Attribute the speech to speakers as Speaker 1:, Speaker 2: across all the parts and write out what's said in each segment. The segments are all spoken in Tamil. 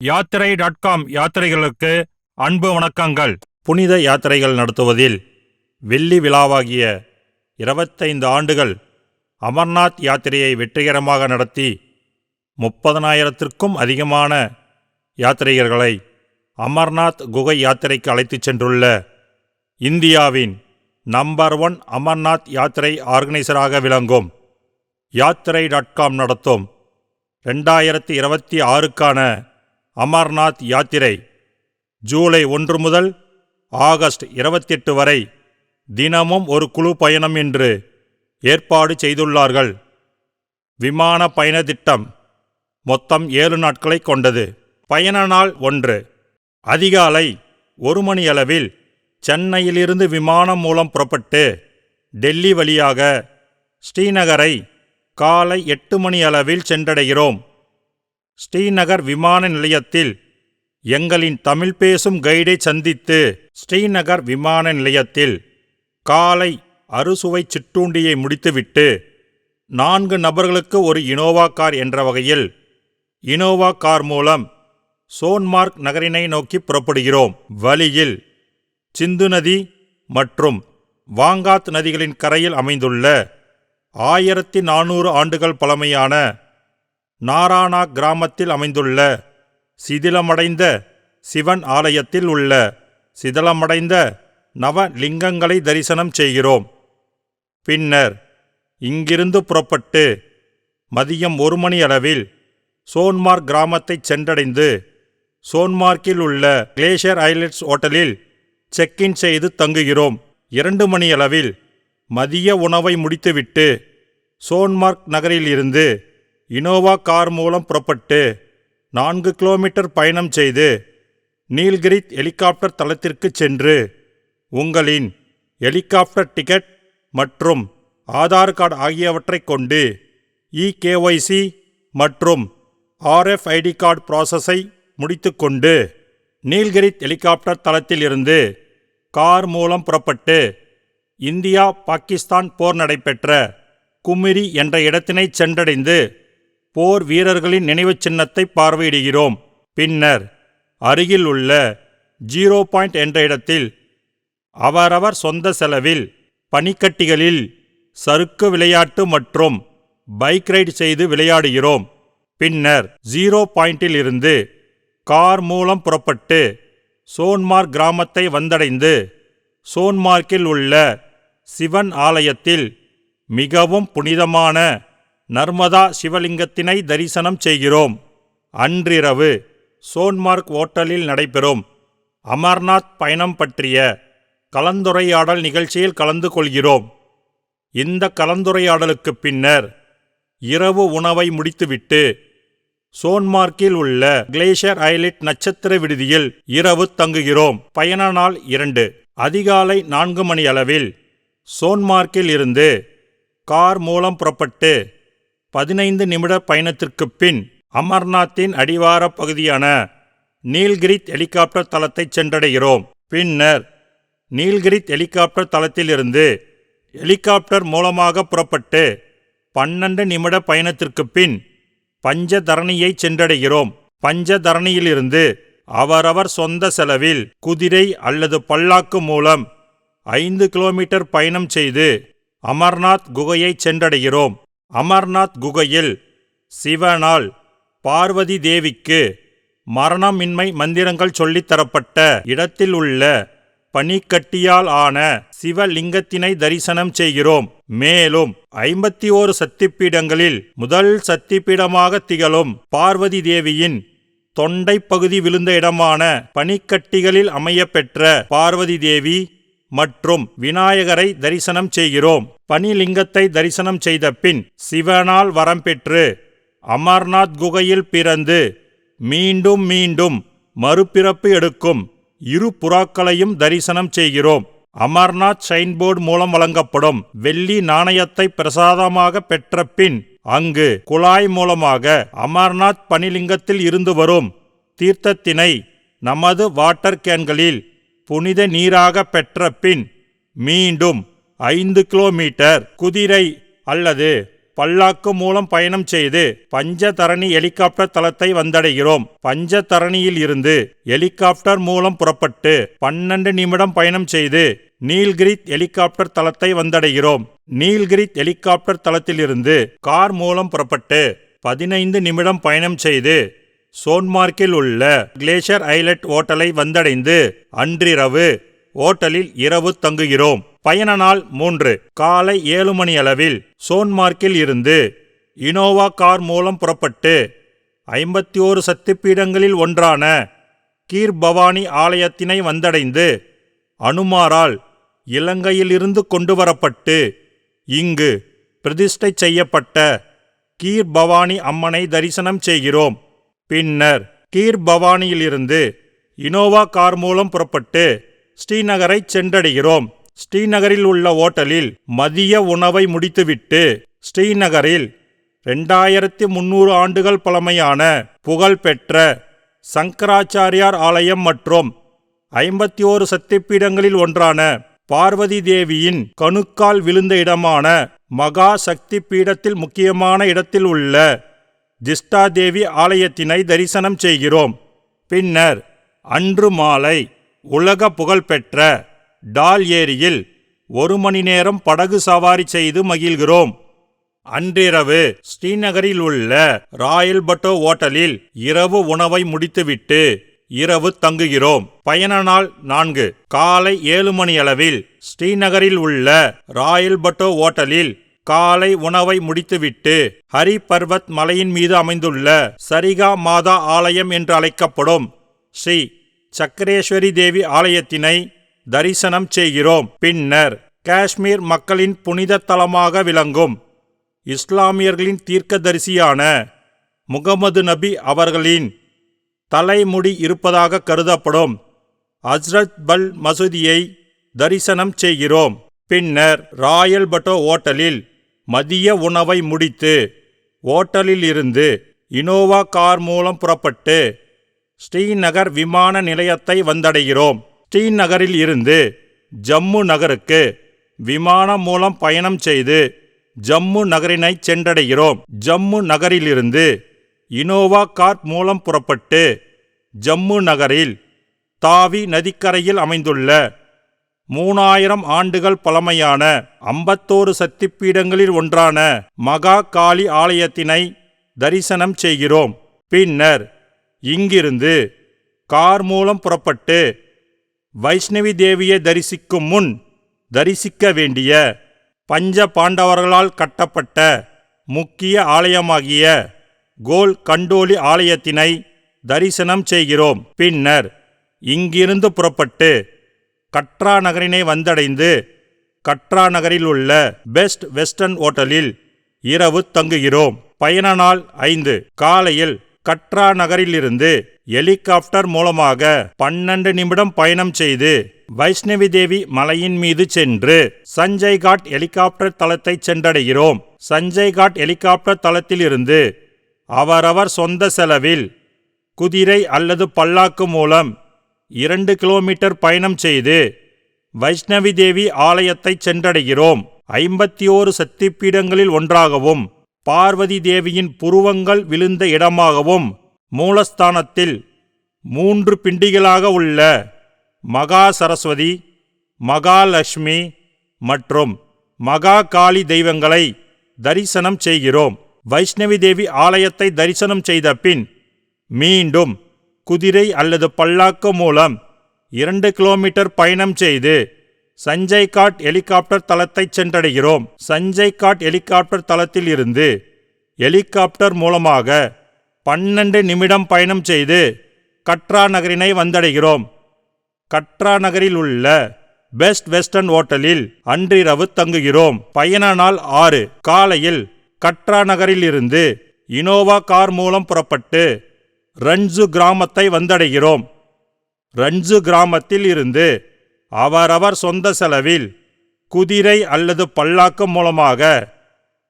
Speaker 1: யாத்திரை டாட் காம் யாத்திரைகளுக்கு அன்பு வணக்கங்கள்.
Speaker 2: புனித யாத்திரைகள் நடத்துவதில் வெள்ளி விழாவாகிய இருபத்தைந்து ஆண்டுகள் அமர்நாத் யாத்திரையை வெற்றிகரமாக நடத்தி முப்பதனாயிரத்திற்கும் அதிகமான யாத்ரீகர்களை அமர்நாத் குகை யாத்திரைக்கு அழைத்துச் சென்றுள்ள இந்தியாவின் நம்பர் ஒன் அமர்நாத் யாத்திரை ஆர்கனைசராக விளங்கும். யாத்திரை டாட் காம் நடத்தும். ரெண்டாயிரத்தி இருபத்தி ஆறுக்கான அமர்நாத் யாத்திரை ஜூலை ஒன்று முதல் ஆகஸ்ட் இருபத்தெட்டு வரை தினமும் ஒரு குழு பயணம் என்று ஏற்பாடு செய்துள்ளார்கள். விமான பயண திட்டம் மொத்தம் ஏழு நாட்களை கொண்டது. பயண நாள் ஒன்று. அதிகாலை ஒரு மணியளவில் சென்னையிலிருந்து விமானம் மூலம் புறப்பட்டு டெல்லி வழியாக ஸ்ரீநகரை காலை எட்டு மணி அளவில் சென்றடைகிறோம். ஸ்ரீநகர் விமான நிலையத்தில் எங்களின் தமிழ் பேசும் கைடை சந்தித்து ஸ்ரீநகர் விமான நிலையத்தில் காலை அறுசுவை சிற்றுண்டியை முடித்துவிட்டு நான்கு நபர்களுக்கு ஒரு இனோவா கார் என்ற வகையில் இனோவா கார் மூலம் சோன்மார்க் நகரினை நோக்கி புறப்படுகிறோம். வழியில் சிந்து நதி மற்றும் வாங்காத் நதிகளின் கரையில் அமைந்துள்ள ஆயிரத்தி நானூறு ஆண்டுகள் பழமையான நாரானா கிராமத்தில் அமைந்துள்ள சிதிலமடைந்த சிவன் ஆலயத்தில் உள்ள சிதிலமடைந்த நவலிங்கங்களை தரிசனம் செய்கிறோம். பின்னர் இங்கிருந்து புறப்பட்டு மதியம் ஒரு மணி அளவில் சோன்மார்க் கிராமத்தை சென்றடைந்து சோன்மார்க்கில் உள்ள கிளேஷியர் ஐலட்ஸ் ஹோட்டலில் செக்இன் செய்து தங்குகிறோம். இரண்டு மணியளவில் மதிய உணவை முடித்துவிட்டு சோன்மார்க் நகரில் இருந்து இனோவா கார் மூலம் புறப்பட்டு நான்கு கிலோமீட்டர் பயணம் செய்து நீல்கிரித் ஹெலிகாப்டர் தளத்திற்கு சென்று உங்களின் ஹெலிகாப்டர் டிக்கெட் மற்றும் ஆதார் கார்டு ஆகியவற்றைக் கொண்டு இகேஒய்சி மற்றும் ஆர்எஃப்ஐடி கார்டு ப்ராசஸை முடித்துக்கொண்டு நீல்கிரித் ஹெலிகாப்டர் தளத்திலிருந்து கார் மூலம் புறப்பட்டு இந்தியா பாகிஸ்தான் போர் நடைபெற்ற குமிரி என்ற இடத்தினை சென்றடைந்து போர் வீரர்களின் நினைவுச் சின்னத்தை பார்வையிடுகிறோம். பின்னர் அருகில் உள்ள ஜீரோ பாயிண்ட் என்ற இடத்தில் அவரவர் சொந்த செலவில் பனிக்கட்டிகளில் சறுக்கு விளையாட்டு மற்றும் பைக் ரைடு செய்து விளையாடுகிறோம். பின்னர் ஜீரோ பாயிண்டில் இருந்து கார் மூலம் புறப்பட்டு சோன்மார்க் கிராமத்தை வந்தடைந்து சோன்மார்க்கில் உள்ள சிவன் ஆலயத்தில் மிகவும் புனிதமான நர்மதா சிவலிங்கத்தினை தரிசனம் செய்கிறோம். அன்றிரவு சோன்மார்க் ஓட்டலில் நடைபெறும். அமர்நாத் பயணம் பற்றிய கலந்துரையாடல் நிகழ்ச்சியில் கலந்து கொள்கிறோம். இந்த கலந்துரையாடலுக்கு பின்னர் இரவு உணவை முடித்துவிட்டு சோன்மார்க்கில் உள்ள கிளேஷியர் ஐலிட் நட்சத்திர விடுதியில் இரவு தங்குகிறோம். பயண நாள் இரண்டு. அதிகாலை நான்கு மணி அளவில் சோன்மார்க்கில் இருந்து கார் மூலம் புறப்பட்டு பதினைந்து நிமிட பயணத்திற்குப் பின் அமர்நாத்தின் அடிவார பகுதியான நீல்கிரித் ஹெலிகாப்டர் தளத்தை சென்றடைகிறோம். பின்னர் நீல்கிரித் ஹெலிகாப்டர் தளத்திலிருந்து ஹெலிகாப்டர் மூலமாக புறப்பட்டு பன்னெண்டு நிமிட பயணத்திற்குப் பின் பஞ்சதரணியை சென்றடைகிறோம். பஞ்சதரணியிலிருந்து அவரவர் சொந்த செலவில் குதிரை அல்லது பல்லாக்கு மூலம் ஐந்து கிலோமீட்டர் பயணம் செய்து அமர்நாத் குகையை சென்றடைகிறோம். அமர்நாத் குகையில் சிவனால் பார்வதி தேவிக்கு மரணமின்மை மந்திரங்கள் சொல்லித்தரப்பட்ட இடத்தில் உள்ள பனிக்கட்டியால் ஆன சிவலிங்கத்தினை தரிசனம் செய்கிறோம். மேலும் ஐம்பத்தி ஓரு சக்திப்பீடங்களில் முதல் சக்திப்பீடமாக திகழும் பார்வதி தேவியின் தொண்டை பகுதி விழுந்த இடமான பனிக்கட்டிகளில் அமையப்பெற்ற பார்வதி தேவி மற்றும் விநாயகரை தரிசனம் செய்கிறோம். பனிலிங்கத்தை தரிசனம் செய்த பின் சிவனால் வரம் பெற்று அமர்நாத் குகையில் பிறந்து மீண்டும் மீண்டும் மறுபிறப்பு எடுக்கும் இரு புறாக்களையும் தரிசனம் செய்கிறோம். அமர்நாத் ஷைன்போர்டு மூலம் வழங்கப்படும் வெள்ளி நாணயத்தை பிரசாதமாக பெற்ற பின் அங்கு குழாய் மூலமாக அமர்நாத் பனிலிங்கத்தில் இருந்து வரும் தீர்த்தத்தினை நமது வாட்டர் கேன்களில் புனித நீராக பெற்ற பின் மீண்டும் ஐந்து கிலோமீட்டர் குதிரை அல்லது பல்லாக்கு மூலம் பயணம் செய்து பஞ்சதரணி ஹெலிகாப்டர் தளத்தை வந்தடைகிறோம். பஞ்சதரணியில் இருந்து ஹெலிகாப்டர் மூலம் புறப்பட்டு பன்னெண்டு நிமிடம் பயணம் செய்து நீல்கிரித் ஹெலிகாப்டர் தளத்தை வந்தடைகிறோம். நீல்கிரித் ஹெலிகாப்டர் தளத்திலிருந்து கார் மூலம் புறப்பட்டு பதினைந்து நிமிடம் பயணம் செய்து சோன்மார்க்கில் உள்ள கிளேஷர் ஐலட் ஓட்டலை வந்தடைந்து அன்றிரவு ஓட்டலில் இரவு தங்குகிறோம். பயண நாள் மூன்று. காலை ஏழு மணி அளவில் சோன்மார்க்கில் இருந்து இனோவா கார் மூலம் புறப்பட்டு ஐம்பத்தி ஓரு சக்திப்பீடங்களில் ஒன்றான கீர் பவானி ஆலயத்தினை வந்தடைந்து அனுமாரால் இலங்கையிலிருந்து கொண்டு வரப்பட்டு இங்கு பிரதிஷ்டை செய்யப்பட்ட கீர் பவானி அம்மனை தரிசனம் செய்கிறோம். பின்னர் கீர் பவானியிலிருந்து இனோவா கார் மூலம் புறப்பட்டு ஸ்ரீநகரை சென்றடைகிறோம். ஸ்ரீநகரில் உள்ள ஓட்டலில் மதிய உணவை முடித்துவிட்டு ஸ்ரீநகரில் ரெண்டாயிரத்தி முன்னூறு ஆண்டுகள் பழமையான புகழ்பெற்ற சங்கராச்சாரியார் ஆலயம் மற்றும் ஐம்பத்தி ஓரு சக்திப்பீடங்களில் ஒன்றான பார்வதி தேவியின் கணுக்கால் விழுந்த இடமான மகா சக்தி பீடத்தில் முக்கியமான இடத்தில் உள்ள திஷ்டாதேவி ஆலயத்தினை தரிசனம் செய்கிறோம். பின்னர் அன்று மாலை உலக புகழ்பெற்ற டால் ஏரியில் ஒரு மணி நேரம் படகு சவாரி செய்து மகிழ்கிறோம். அன்றிரவு ஸ்ரீநகரில் உள்ள ராயல் பட்டோ ஓட்டலில் இரவு உணவை முடித்துவிட்டு இரவு தங்குகிறோம். பயண நாள் நான்கு. காலை ஏழு மணி அளவில் ஸ்ரீநகரில் உள்ள ராயல் பட்டோ ஓட்டலில் காலை உணவை முடித்துவிட்டு ஹரிபர்வத் மலையின் மீது அமைந்துள்ள சரிகா மாதா ஆலயம் என்று அழைக்கப்படும் ஸ்ரீ சக்கரேஸ்வரி தேவி ஆலயத்தினை தரிசனம் செய்கிறோம். பின்னர் காஷ்மீர் மக்களின் புனித தலமாக விளங்கும் இஸ்லாமியர்களின் தீர்க்கதரிசியான முகமது நபி அவர்களின் தலைமுடி இருப்பதாக கருதப்படும் ஹஸ்ரத் பல் மசூதியை தரிசனம் செய்கிறோம். பின்னர் ராயல் பட்டோ ஓட்டலில் மதிய உணவை முடித்து ஓட்டலில் இருந்து இனோவா கார் மூலம் புறப்பட்டு ஸ்ரீநகர் விமான நிலையத்தை வந்தடைகிறோம். ஸ்ரீநகரில் இருந்து ஜம்மு நகருக்கு விமானம் மூலம் பயணம் செய்து ஜம்மு நகரினை சென்றடைகிறோம். ஜம்மு நகரிலிருந்து இனோவா கார் மூலம் புறப்பட்டு ஜம்மு நகரில் தாவி நதிக்கரையில் அமைந்துள்ள மூணாயிரம் ஆண்டுகள் பழமையான ஐம்பத்தோரு சக்திப்பீடங்களில் ஒன்றான மகா காளி ஆலயத்தினை தரிசனம் செய்கிறோம். பின்னர் இங்கிருந்து கார் மூலம் புறப்பட்டு வைஷ்ணவி தேவியை தரிசிக்கும் முன் தரிசிக்க வேண்டிய பஞ்ச பாண்டவர்களால் கட்டப்பட்ட முக்கிய ஆலயமாகிய கோல் கண்டோலி ஆலயத்தினை தரிசனம் செய்கிறோம். பின்னர் இங்கிருந்து புறப்பட்டு கட்ரா நகரினை வந்தடைந்து கட்ரா நகரில் உள்ள பெஸ்ட் வெஸ்டர்ன் ஓட்டலில் இரவு தங்குகிறோம். பயண நாள் ஐந்து. காலையில் கட்ரா நகரிலிருந்து ஹெலிகாப்டர் மூலமாக பன்னெண்டு நிமிடம் பயணம் செய்து வைஷ்ணவி தேவி மலையின் மீது சென்று சஞ்சய் காட் ஹெலிகாப்டர் தளத்தை சென்றடைகிறோம். சஞ்சய் காட் ஹெலிகாப்டர் தளத்திலிருந்து அவரவர் சொந்த செலவில் குதிரை அல்லது பல்லாக்கு மூலம் இரண்டு கிலோமீட்டர் பயணம் செய்து வைஷ்ணவி தேவி ஆலயத்தை சென்றடைகிறோம். ஐம்பத்தி ஓரு சக்திப்பீடங்களில் ஒன்றாகவும் பார்வதி தேவியின் புருவங்கள் விழுந்த இடமாகவும் மூலஸ்தானத்தில் மூன்று பிண்டிகளாக உள்ள மகா சரஸ்வதி மகாலட்சுமி மற்றும் மகா காளி தெய்வங்களை தரிசனம் செய்கிறோம். வைஷ்ணவி தேவி ஆலயத்தை தரிசனம் செய்த பின் மீண்டும் குதிரை அல்லது பல்லாக்கு மூலம் இரண்டு கிலோமீட்டர் பயணம் செய்து சஞ்சய் காட் ஹெலிகாப்டர் தளத்தை சென்றடைகிறோம். சஞ்சய் காட் ஹெலிகாப்டர் தளத்தில் இருந்து ஹெலிகாப்டர் மூலமாக பன்னெண்டு நிமிடம் பயணம் செய்து கட்ரா நகரினை வந்தடைகிறோம். கட்ரா நகரில் உள்ள பெஸ்ட் வெஸ்டர்ன் ஓட்டலில் அன்றிரவு தங்குகிறோம். பயண நாள் ஆறு. காலையில் கட்ரா நகரில் இருந்து இனோவா கார் மூலம் புறப்பட்டு ரன்சு கிராமத்தை வந்தடைகிறோம். ரன்சு கிராமத்தில் இருந்து அவரவர் சொந்த செலவில் குதிரை அல்லது பல்லாக்கு மூலமாக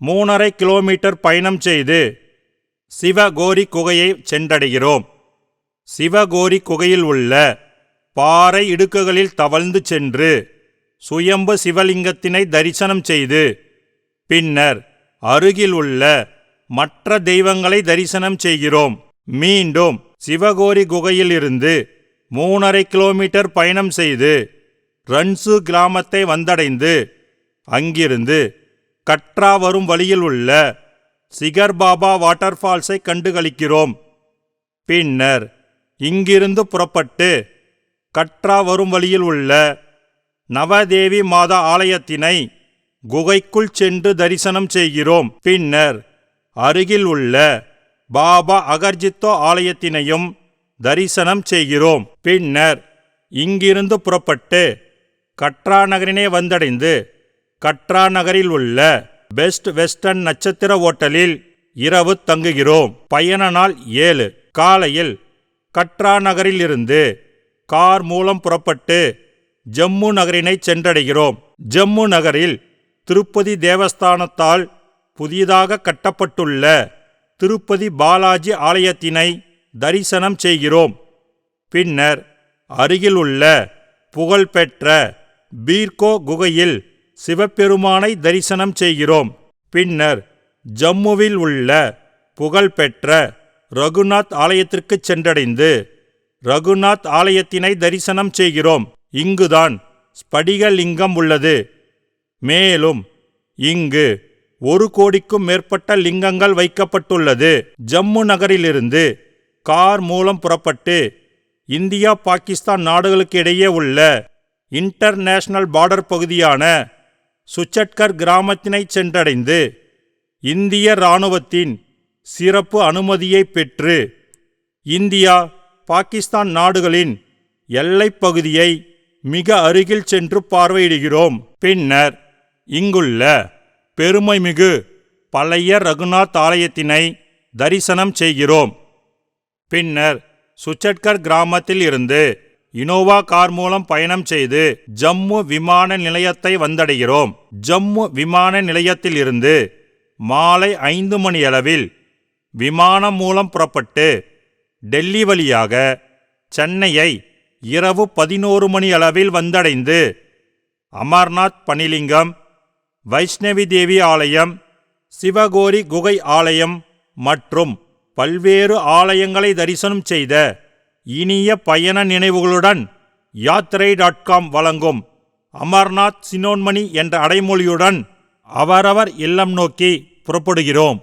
Speaker 2: மூணரை கிலோமீட்டர் பயணம் செய்து சிவகோரி குகையை சென்றடைகிறோம். சிவகோரி குகையில் உள்ள பாறை இடுக்குகளில் தவழ்ந்து சென்று சுயம்பு சிவலிங்கத்தினை தரிசனம் செய்து பின்னர் அருகில் உள்ள மற்ற தெய்வங்களை தரிசனம் செய்கிறோம். மீண்டும் சிவகோரி குகையிலிருந்து மூணரை கிலோமீட்டர் பயணம் செய்து ரன்சு கிராமத்தை வந்தடைந்து அங்கிருந்து கட்ரா வரும் வழியில் உள்ள சிகர் பாபா வாட்டர்ஃபால்ஸை கண்டுகளிக்கிறோம். பின்னர் இங்கிருந்து புறப்பட்டு கட்ரா வரும் வழியில் உள்ள நவதேவி மாதா ஆலயத்தினை குகைக்குள் சென்று தரிசனம் செய்கிறோம். பின்னர் அருகில் உள்ள பாபா அகர்ஜித்தோ ஆலயத்தினையும் தரிசனம் செய்கிறோம். பின்னர் இங்கிருந்து புறப்பட்டு கட்ரா நகரினே வந்தடைந்து கட்ரா நகரில் உள்ள பெஸ்ட் வெஸ்டர்ன் நட்சத்திர ஓட்டலில் இரவு தங்குகிறோம். பயண நாள் ஏழு. காலையில் கட்ரா நகரிலிருந்து கார் மூலம் புறப்பட்டு ஜம்மு நகரினை சென்றடைகிறோம். ஜம்மு நகரில் திருப்பதி தேவஸ்தானத்தால் புதிதாக கட்டப்பட்டுள்ள திருப்பதி பாலாஜி ஆலயத்தினை தரிசனம் செய்கிறோம். பின்னர் அருகிலுள்ள புகழ்பெற்ற பீர்கோ குகையில் சிவபெருமானை தரிசனம் செய்கிறோம். பின்னர் ஜம்முவில் உள்ள புகழ்பெற்ற ரகுநாத் ஆலயத்திற்கு சென்றடைந்து ரகுநாத் ஆலயத்தினை தரிசனம் செய்கிறோம். இங்குதான் ஸ்படிகலிங்கம் உள்ளது. மேலும் இங்கு ஒரு கோடிக்கும் மேற்பட்ட லிங்கங்கள் வைக்கப்பட்டுள்ளது. ஜம்மு நகரிலிருந்து கார் மூலம் புறப்பட்டு இந்தியா பாகிஸ்தான் நாடுகளுக்கு இடையே உள்ள இன்டர்நேஷனல் பார்டர் பகுதியான சுச்சட்கர் கிராமத்தினை சென்றடைந்து இந்திய இராணுவத்தின் சிறப்பு அனுமதியை பெற்று இந்தியா பாகிஸ்தான் நாடுகளின் எல்லைப் பகுதியை மிக அருகில் சென்று பார்வையிடுகிறோம். பின்னர் இங்குள்ள பெருமைமிகு பழைய ரகுநாத் ஆலயத்தினை தரிசனம் செய்கிறோம். பின்னர் சுச்சட்கர் கிராமத்தில் இருந்து இனோவா கார் மூலம் பயணம் செய்து ஜம்மு விமான நிலையத்தை வந்தடைகிறோம். ஜம்மு விமான நிலையத்தில் இருந்து மாலை ஐந்து மணியளவில் விமானம் மூலம் புறப்பட்டு டெல்லி வழியாக சென்னையை இரவு பதினோரு மணி அளவில் வந்தடைந்து அமர்நாத் பனிலிங்கம் வைஷ்ணவி தேவி ஆலயம் சிவகோரி குகை ஆலயம் மற்றும் பல்வேறு ஆலயங்களை தரிசனம் செய்த இனிய பயண நினைவுகளுடன் யாத்திரை டாட் காம் வழங்கும் அமர்நாத் சினோன்மணி என்ற அடைமொழியுடன் அவரவர் இல்லம் நோக்கி புறப்படுகிறோம்.